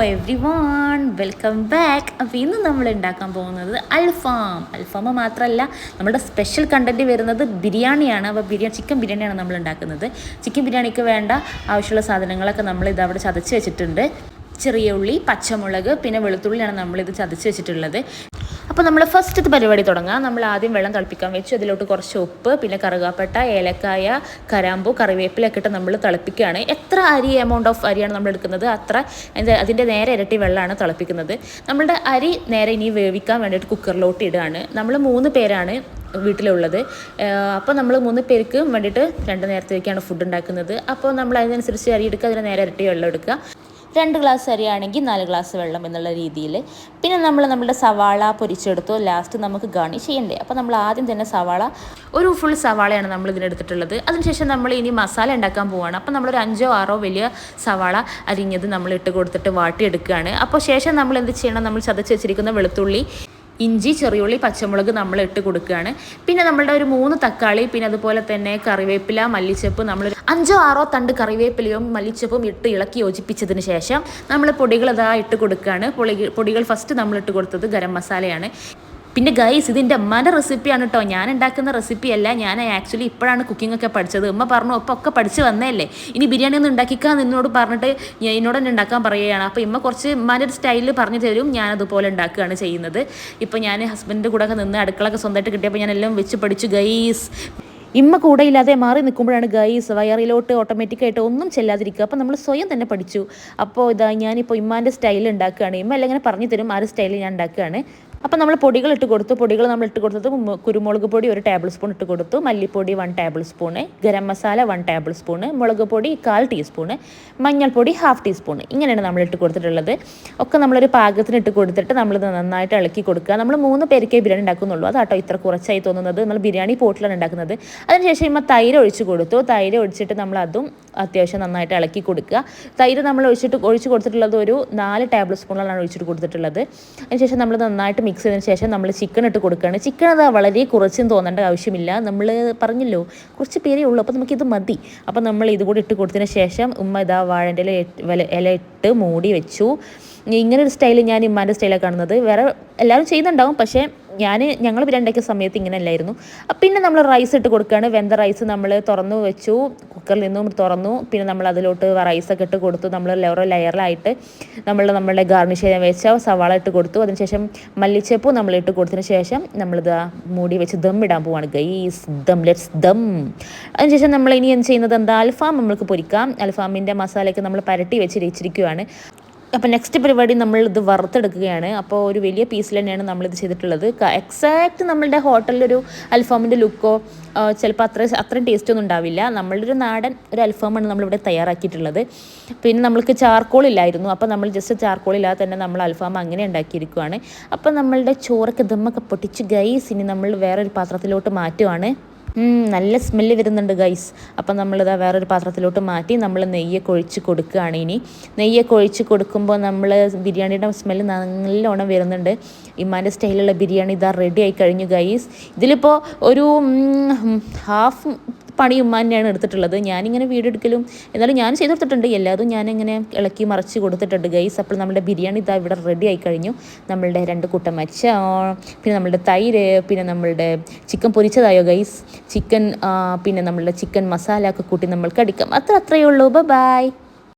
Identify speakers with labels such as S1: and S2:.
S1: Every one welcome back അപ്പോൾ ഇന്ന് നമ്മൾ ഉണ്ടാക്കാൻ പോകുന്നത് അൽഫാം. അൽഫാം മാത്രമല്ല നമ്മുടെ സ്പെഷ്യൽ കണ്ടന്റ് വരുന്നത് ബിരിയാണിയാണ്. അപ്പോൾ ബിരിയാണി ചിക്കൻ ബിരിയാണിയാണ് നമ്മൾ ഉണ്ടാക്കുന്നത്. ചിക്കൻ ബിരിയാണിക്ക് വേണ്ട ആവശ്യമുള്ള സാധനങ്ങളൊക്കെ നമ്മൾ ഇത് അവിടെ ചതച്ച് വെച്ചിട്ടുണ്ട്. ചെറിയ ഉള്ളി പച്ചമുളക് പിന്നെ വെളുത്തുള്ളിയാണ് നമ്മളിത് ചതച്ച് വെച്ചിട്ടുള്ളത്. അപ്പോൾ നമ്മൾ ഫസ്റ്റത്തെ പരിപാടി തുടങ്ങാം. നമ്മൾ ആദ്യം വെള്ളം തിളപ്പിക്കാൻ വെച്ചു. അതിലോട്ട് കുറച്ച് ഉപ്പ് പിന്നെ കറുകാപ്പട്ട ഏലക്കായ കരാമ്പു കറിവേപ്പിലൊക്കെ ഇട്ട് നമ്മൾ തിളപ്പിക്കുകയാണ്. എത്ര അരി എമൗണ്ട് ഓഫ് അരിയാണ് നമ്മൾ എടുക്കുന്നത്? അത്ര അതിന്റെ നേരെ ഇരട്ടി വെള്ളമാണ് തിളപ്പിക്കുന്നത്. നമ്മളുടെ അരി നേരെ ഇനി വേവിക്കാൻ വേണ്ടിയിട്ട് കുക്കറിലോട്ട് ഇടുകയാണ്. നമ്മൾ മൂന്ന് പേരാണ് വീട്ടിലുള്ളത്. അപ്പോൾ നമ്മൾ മൂന്ന് പേർക്ക് വേണ്ടിയിട്ട് രണ്ട് നേരത്തേക്കാണ് ഫുഡ് ഉണ്ടാക്കുന്നത്. അപ്പോൾ നമ്മൾ അതിനനുസരിച്ച് അരി എടുക്കുക. അതിന് നേരെ ഇരട്ടി വെള്ളം എടുക്കുക. രണ്ട് ഗ്ലാസ് അരിയാണെങ്കിൽ നാല് ഗ്ലാസ് വെള്ളം എന്നുള്ള രീതിയിൽ. പിന്നെ നമ്മൾ നമ്മുടെ സവാള പൊരിച്ചെടുത്തു. ലാസ്റ്റ് നമുക്ക് ഗാണി ചെയ്യണ്ടേ. അപ്പോൾ നമ്മൾ ആദ്യം തന്നെ സവാള ഒരു ഫുൾ സവാളയാണ് നമ്മൾ ഇതിനെടുത്തിട്ടുള്ളത് അതിനുശേഷം നമ്മൾ ഇനി മസാല ഉണ്ടാക്കാൻ പോവുകയാണ് അപ്പോൾ നമ്മളൊരു അഞ്ചോ ആറോ വലിയ സവാള അരിഞ്ഞത് നമ്മൾ ഇട്ട് കൊടുത്തിട്ട് വാട്ടിയെടുക്കുകയാണ്. അപ്പോൾ ശേഷം നമ്മൾ എന്ത് ചെയ്യണം? നമ്മൾ ചതച്ച് വെച്ചിരിക്കുന്ന വെളുത്തുള്ളി ഇഞ്ചി ചെറിയുള്ളി പച്ചമുളക് നമ്മൾ ഇട്ട് കൊടുക്കുകയാണ്. പിന്നെ നമ്മളുടെ ഒരു മൂന്ന് തക്കാളി പിന്നെ അതുപോലെ തന്നെ കറിവേപ്പില മല്ലിച്ചപ്പ് നമ്മൾ അഞ്ചോ ആറോ തണ്ട് കറിവേപ്പിലയും മല്ലിച്ചപ്പും ഇട്ട് ഇളക്കി യോജിപ്പിച്ചതിന് ശേഷം നമ്മൾ പൊടികൾ ഇതാ ഇട്ട് കൊടുക്കുകയാണ്. പൊടികൾ ഫസ്റ്റ് നമ്മൾ ഇട്ട് കൊടുത്തത് ഗരം മസാലയാണ്. പിന്നെ ഗൈസ് ഇതിന്റെ അമ്മാന്റെ റെസിപ്പിയാണ് കേട്ടോ ഞാൻ ഉണ്ടാക്കുന്ന റെസിപ്പി അല്ല ഞാൻ ആക്ച്വലി ഇപ്പോഴാണ് കുക്കിംഗ് ഒക്കെ പഠിച്ചത്. ഉമ്മ പറഞ്ഞു ഒപ്പം ഒക്കെ പഠിച്ച് വന്നതല്ലേ? ഇനി ബിരിയാണി ഒന്ന് ഉണ്ടാക്കിക്കാൻ നിന്നോട് പറഞ്ഞിട്ട് എന്നോട് തന്നെ ഉണ്ടാക്കാൻ പറയുകയാണ്. അപ്പോൾ ഇമ്മ കുറച്ച് ഉമ്മാന്റെ ഒരു സ്റ്റൈലിൽ പറഞ്ഞു തരും. ഞാൻ അതുപോലെ ഉണ്ടാക്കുകയാണ് ചെയ്യുന്നത്. ഇപ്പോൾ ഞാൻ ഹസ്ബൻഡിന്റെ കൂടെ ഒക്കെ നിന്ന് അടുക്കളൊക്കെ സ്വന്തമായിട്ട് കിട്ടിയപ്പോൾ ഞാൻ എല്ലാം വെച്ച് പഠിച്ചു ഗൈസ് ഇമ്മ കൂടെ ഇല്ലാതെ മാറി നിൽക്കുമ്പോഴാണ് ഗൈസ് വയറിലോട്ട് ഓട്ടോമാറ്റിക്കായിട്ട് ഒന്നും ചെല്ലാതിരിക്കുക. അപ്പോൾ നമ്മൾ സ്വയം തന്നെ പഠിച്ചു. അപ്പോൾ ഇതാ ഞാനിപ്പോൾ ഇമ്മാന്റെ സ്റ്റൈൽ ഉണ്ടാക്കുകയാണ്. ഇമ്മ എല്ലാം പറഞ്ഞു തരും ആ ഒരു സ്റ്റൈൽ ഞാൻ ഉണ്ടാക്കുകയാണ്. അപ്പോൾ നമ്മൾ പൊടികൾ ഇട്ട് കൊടുത്തു. പൊടികൾ നമ്മൾ ഇട്ട് കൊടുത്തത് കുരുമുളക് പൊടി ഒരു ടേബിൾ സ്പൂൺ ഇട്ട് കൊടുത്തു. മല്ലിപ്പൊടി one tablespoon garam masala one tablespoon മുളക് പൊടി കാൽ ടീസ്പൂണ് മഞ്ഞൾപ്പൊടി ഹാഫ് ടീസ്പൂൺ ഇങ്ങനെയാണ് നമ്മൾ ഇട്ട് കൊടുത്തിട്ടുള്ളത്. ഒക്കെ നമ്മളൊരു പാകത്തിന് ഇട്ട് കൊടുത്തിട്ട് നമ്മൾ നന്നായിട്ട് ഇളക്കി കൊടുക്കുക. നമ്മൾ മൂന്ന് പേർക്കേ ബിരിയാണി ഉണ്ടാക്കുന്നുള്ളൂ. അതാട്ടോ ഇത്ര കുറച്ചായി തോന്നുന്നത്. നമ്മൾ ബിരിയാണി പോട്ടിലാണ് ഉണ്ടാക്കുന്നത്. അതിനുശേഷം ഇമ്മ തൈര് ഒഴിച്ച് കൊടുത്തു. തൈര് ഒഴിച്ചിട്ട് നമ്മൾ അതും അത്യാവശ്യം നന്നായിട്ട് ഇളക്കി കൊടുക്കുക. തൈര് നമ്മൾ ഒഴിച്ചിട്ട് ഒഴിച്ച് കൊടുത്തിട്ടുള്ളത് ഒരു നാല് ടേബിൾ സ്പൂണിലാണ് ഒഴിച്ചിട്ട് കൊടുത്തിട്ടുള്ളത്. അതിനുശേഷം നമ്മൾ നന്നായിട്ട് മിക്സ് ചെയ്തതിന് ശേഷം നമ്മൾ ചിക്കൻ ഇട്ട് കൊടുക്കുകയാണ്. ചിക്കൻ അത് വളരെ കുറച്ചും തോന്നേണ്ട ആവശ്യമില്ല. നമ്മൾ പറഞ്ഞല്ലോ കുറച്ച് പേരേ ഉള്ളൂ അപ്പോൾ നമുക്കിത് മതി. അപ്പോൾ നമ്മൾ ഇതുകൂടി ഇട്ട് കൊടുത്തതിന് ശേഷം ഉമ്മ ഇതാ വാഴന്റെ ഇല ഇല ഇട്ട് മൂടി വെച്ചു. ഇങ്ങനെ ഒരു സ്റ്റൈൽ ഞാൻ ഇമ്മാന്റെ സ്റ്റൈലാണ് കാണുന്നത്. വേറെ എല്ലാവരും ചെയ്യുന്നുണ്ടാവും പക്ഷേ ഞാൻ ഞങ്ങൾ ബിരിയാണി ഉണ്ടാക്കിയ സമയത്ത് ഇങ്ങനെ അല്ലായിരുന്നു പിന്നെ നമ്മൾ റൈസ് ഇട്ട് കൊടുക്കുകയാണ് വെന്ത റൈസ് നമ്മൾ തുറന്നു വെച്ചു. കുക്കറിൽ നിന്നും തുറന്നു. പിന്നെ നമ്മൾ അതിലോട്ട് റൈസൊക്കെ ഇട്ട് കൊടുത്തു. നമ്മൾ ഓരോ ലെയറിലായിട്ട് നമ്മൾ നമ്മളുടെ ഗാർണിഷ് ചെയ്യാൻ വെച്ച സവാള ഇട്ട് കൊടുത്തു. അതിനുശേഷം മല്ലിച്ചപ്പും നമ്മൾ ഇട്ട് കൊടുത്തതിന് ശേഷം നമ്മളിത് മൂടി വെച്ച് ദം ഇടാൻ പോവാണ്. Guys dum let's dum. അതിനുശേഷം നമ്മൾ ഇനി എന്ത് ചെയ്യുന്നത്? എന്താ? അൽഫാം നമ്മൾക്ക് പൊരിക്കാം. അൽഫാമിന്റെ മസാലയൊക്കെ നമ്മൾ പരട്ടി വെച്ച് വെച്ചിരിക്കുകയാണ്. അപ്പോൾ നെക്സ്റ്റ് പരിപാടി നമ്മൾ ഇത് വറുത്തെടുക്കുകയാണ്. അപ്പോൾ ഒരു വലിയ പീസിൽ തന്നെയാണ് നമ്മളിത് ചെയ്തിട്ടുള്ളത്. എക്സാക്റ്റ് നമ്മളുടെ ഹോട്ടലിലൊരു അൽഫാമിന്റെ ലുക്കോ ചിലപ്പോൾ അത്ര അത്രയും ടേസ്റ്റ് ഒന്നും ഉണ്ടാവില്ല. നമ്മളുടെ ഒരു നാടൻ ഒരു അൽഫാമാണ് നമ്മളിവിടെ തയ്യാറാക്കിയിട്ടുള്ളത്. പിന്നെ നമ്മൾക്ക് ചാർക്കോൾ ഇല്ലായിരുന്നു. അപ്പോൾ നമ്മൾ ജസ്റ്റ് ചാർക്കോൾ ഇല്ലാതെ തന്നെ നമ്മൾ അൽഫാം അങ്ങനെ ഉണ്ടാക്കിയിരിക്കുവാണ്. അപ്പോൾ നമ്മളുടെ ചോറൊക്കെ ദമ്മൊക്കെ പൊട്ടിച്ച് ഗൈസ് ഇനി നമ്മൾ വേറൊരു പാത്രത്തിലോട്ട് മാറ്റുവാണ്. നല്ല സ്മെല്ല് വരുന്നുണ്ട് ഗൈസ് അപ്പം നമ്മളിതാ വേറൊരു പാത്രത്തിലോട്ട് മാറ്റി നമ്മൾ നെയ്യൊക്കെ കൊഴിച്ച് കൊടുക്കുകയാണ് ഇനി. നെയ്യൊക്കെ കൊഴിച്ച് കൊടുക്കുമ്പോൾ നമ്മൾ ബിരിയാണിയുടെ സ്മെല്ല് നല്ലോണം വരുന്നുണ്ട്. ഇമ്മാന്റെ സ്റ്റൈലുള്ള ബിരിയാണി ഇതാ റെഡി ആയി കഴിഞ്ഞു ഗൈസ് ഇതിലിപ്പോൾ ഒരു ഹാഫ് പണി ഉമ്മ തന്നെയാണ് എടുത്തിട്ടുള്ളത്. ഞാനിങ്ങനെ വീടെടുക്കലും എന്നാലും ഞാൻ ചെയ്ത് കൊടുത്തിട്ടുണ്ട്. എല്ലാതും ഞാനിങ്ങനെ ഇളക്കി മറിച്ച് കൊടുത്തിട്ടുണ്ട്. ഗൈസ് അപ്പോൾ നമ്മുടെ ബിരിയാണി ഇതാ ഇവിടെ റെഡി ആയി കഴിഞ്ഞു. നമ്മളുടെ രണ്ട് കൂട്ടം മച്ച പിന്നെ നമ്മളുടെ തൈര് പിന്നെ നമ്മളുടെ ചിക്കൻ പൊരിച്ചതായോ ഗൈസ്? ചിക്കൻ പിന്നെ നമ്മളുടെ ചിക്കൻ മസാല ഒക്കെ കൂട്ടി നമ്മൾക്ക് അടിക്കാം. അത്ര അത്രയേ ഉള്ളൂ. ബൈ